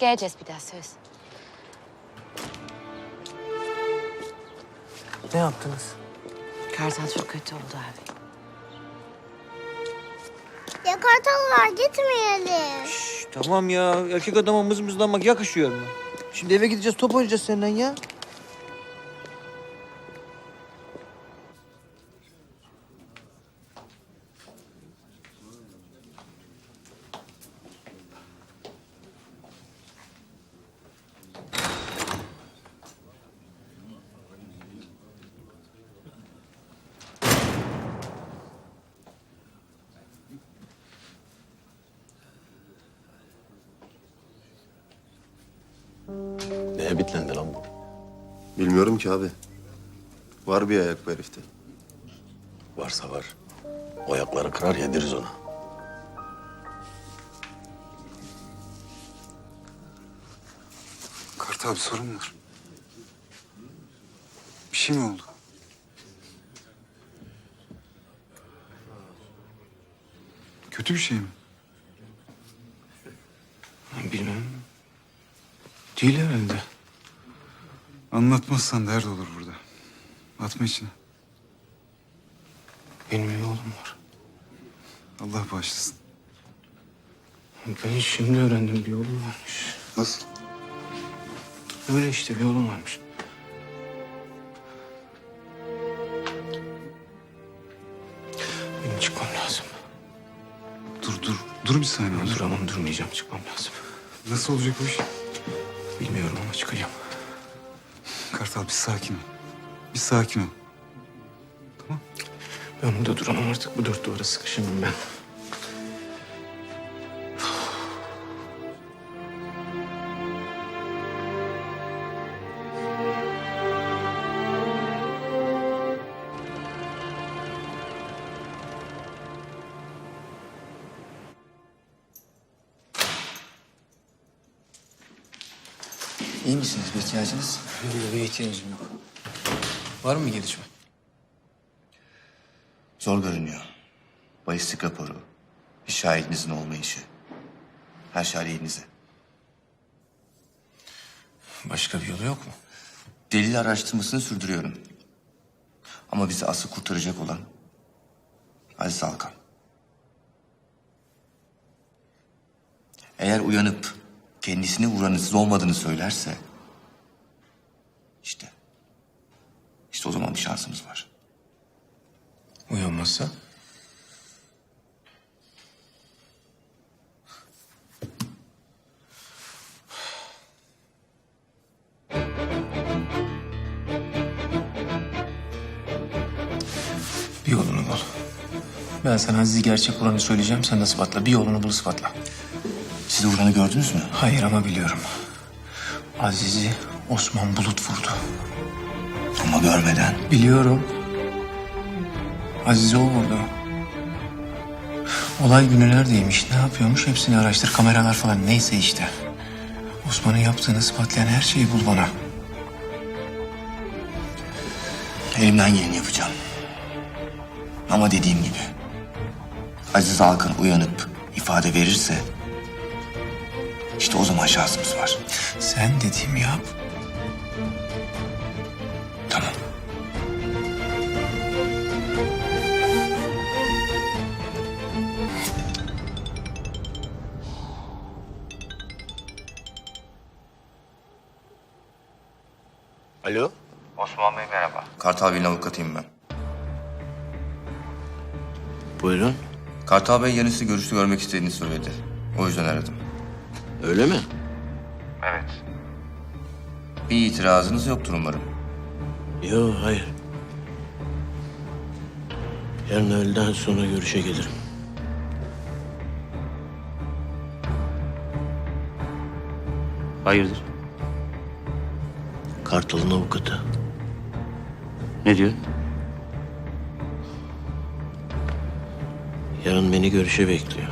Geleceğiz bir daha söz. Ne yaptınız? Kartal çok kötü oldu abi. Ya kartal var gitmeyelim. Şş, tamam ya. Erkek adama mızmızlanmak yakışıyor mu? Şimdi eve gideceğiz, top oynayacağız senden ya. Neye bitlendi lan bu? Bilmiyorum ki abi. Var bir ayak bu herifte. Varsa var. O ayakları kırar yediririz ona. Kartal bir sorun mu var? Bir şey mi oldu? Kötü bir şey mi? Bilmem. Değil herhalde. Anlatmazsan dert olur burada. Atma içine. Benim bir oğlum var. Allah bağışlasın. Ben şimdi öğrendim bir oğlum varmış. Nasıl? Öyle işte bir oğlum varmış. Benim çıkmam lazım. Dur dur. Dur bir saniye. Dur. Duramam durmayacağım çıkmam lazım. Nasıl olacak bu iş? Bilmiyorum ama çıkacağım. Kartal bir sakin ol. Bir sakin ol. Ben burada duramam artık bu dört duvara sıkışamam ben. İyi misiniz? Bir ihtiyacınız? Yok bir ihtiyacım yok. Var mı gelişme? Zor görünüyor. Balistik raporu, bir şahidinizin olmayışı. Her şey aleyhinize. Başka bir yolu yok mu? Delil araştırmasını sürdürüyorum. Ama bizi asıl kurtaracak olan Aziz Alkan. Eğer uyanıp kendisini vuranın olmadığını söylerse... işte... işte o zaman bir şansımız var. Uyanmazsa? Bir yolunu bul. Ben sana Aziz'i gerçek olanı söyleyeceğim. Sen de ispatla. Bir yolunu bul ispatla. Siz vuranı gördünüz mü? Hayır ama biliyorum. Aziz'i Osman Bulut vurdu. Ama görmeden. Biliyorum. Aziz'i o vurdu. Olay günü neredeymiş, ne yapıyormuş hepsini araştır. Kameralar falan neyse işte. Osman'ın yaptığını ispatlayan her şeyi bul bana. Elimden geleni yapacağım. Ama dediğim gibi... Aziz Alkan uyanıp ifade verirse... işte o zaman şansımız var. Sen dediğimi yap. Tamam. Alo? Osman Bey merhaba. Kartal Bey'in avukatıyım ben. Buyurun. Kartal Bey yarın sizi görüşte görmek istediğini söyledi. O yüzden aradım. Öyle mi? Evet. Bir itirazınız yoktur umarım. Yok hayır. Yarın öğleden sonra görüşe gelirim. Hayırdır? Kartal'ın avukatı. Ne diyor? Yarın beni görüşe bekliyor.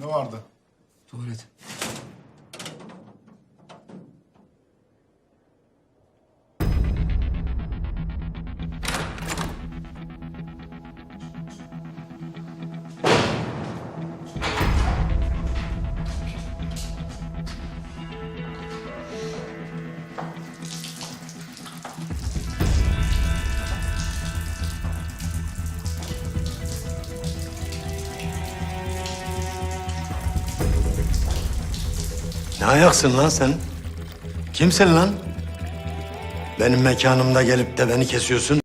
Ne vardı? Tuvalet. Ayaksın lan sen? Kimsin lan? Benim mekanımda gelip de beni kesiyorsun.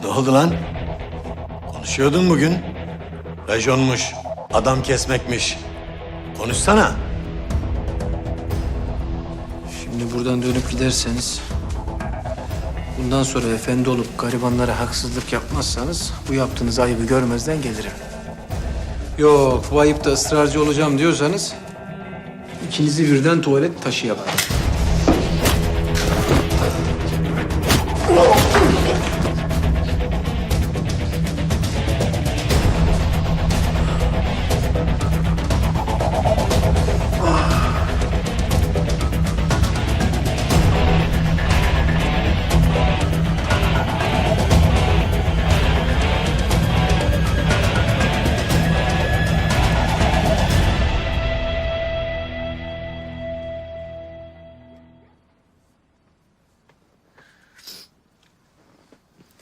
Ne oldu lan? Konuşuyordun bugün. Rajonmuş, adam kesmekmiş. Konuşsana. Şimdi buradan dönüp giderseniz... Bundan sonra efendi olup garibanlara haksızlık yapmazsanız... ...bu yaptığınız ayıbı görmezden gelirim. Yok, bu ayıpta ısrarcı olacağım diyorsanız... ...ikinizi birden tuvalet taşı yaparım.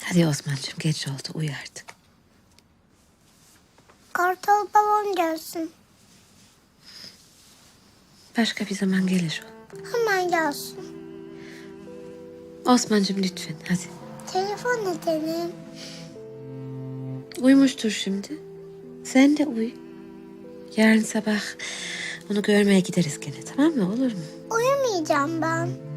Hadi Osman'cığım geç oldu uyu artık. Kartal babam gelsin. Başka bir zaman gelir o. Hemen gelsin. Osman'cığım lütfen hadi. Telefon edelim. Uyumuştur şimdi. Sen de uyu. Yarın sabah onu görmeye gideriz gene tamam mı olur mu? Uyumayacağım ben.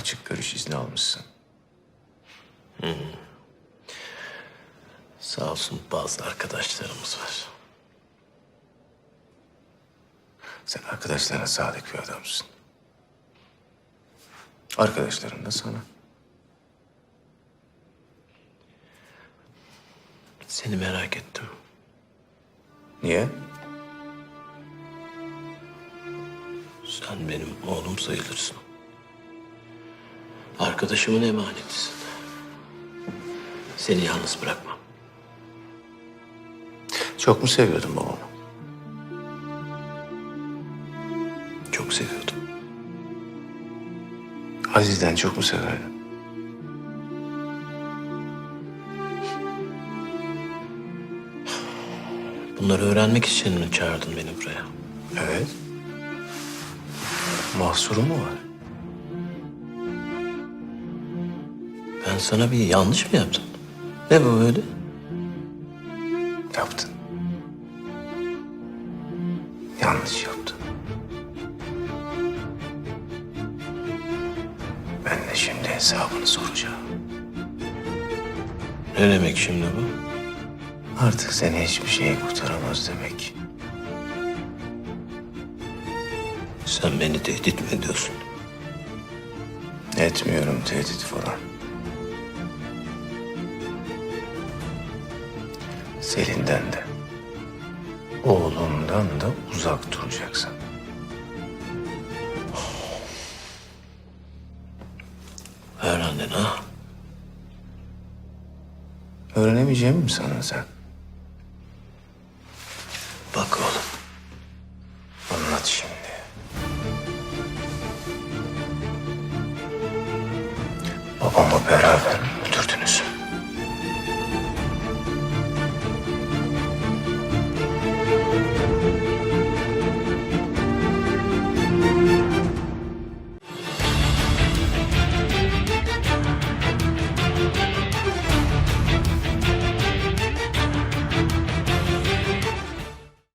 Açık görüş izni almışsın. Sağ olsun bazı arkadaşlarımız var. Sen arkadaşlarına sadık bir adamsın. Arkadaşların da sana. Seni merak ettim. Niye? Sen benim oğlum sayılırsın. Arkadaşımın emanetisin. Seni yalnız bırakmam. Çok mu seviyordun babamı? Çok seviyordum. Aziz'den çok mu severdin? Bunları öğrenmek için mi çağırdın beni buraya? Evet. Mahsuru mu var? Ben sana bir yanlış mı yaptım? Ne bu böyle? Yaptın. Yanlış yaptın. Ben de şimdi hesabını soracağım. Ne demek şimdi bu? Artık seni hiçbir şey kurtaramaz demek. Sen beni tehdit mi ediyorsun? Etmiyorum tehdit falan. Selin'den de, oğlundan da uzak duracaksın. Öğrendin ha? Öğrenemeyeceğimi mi sandın sen?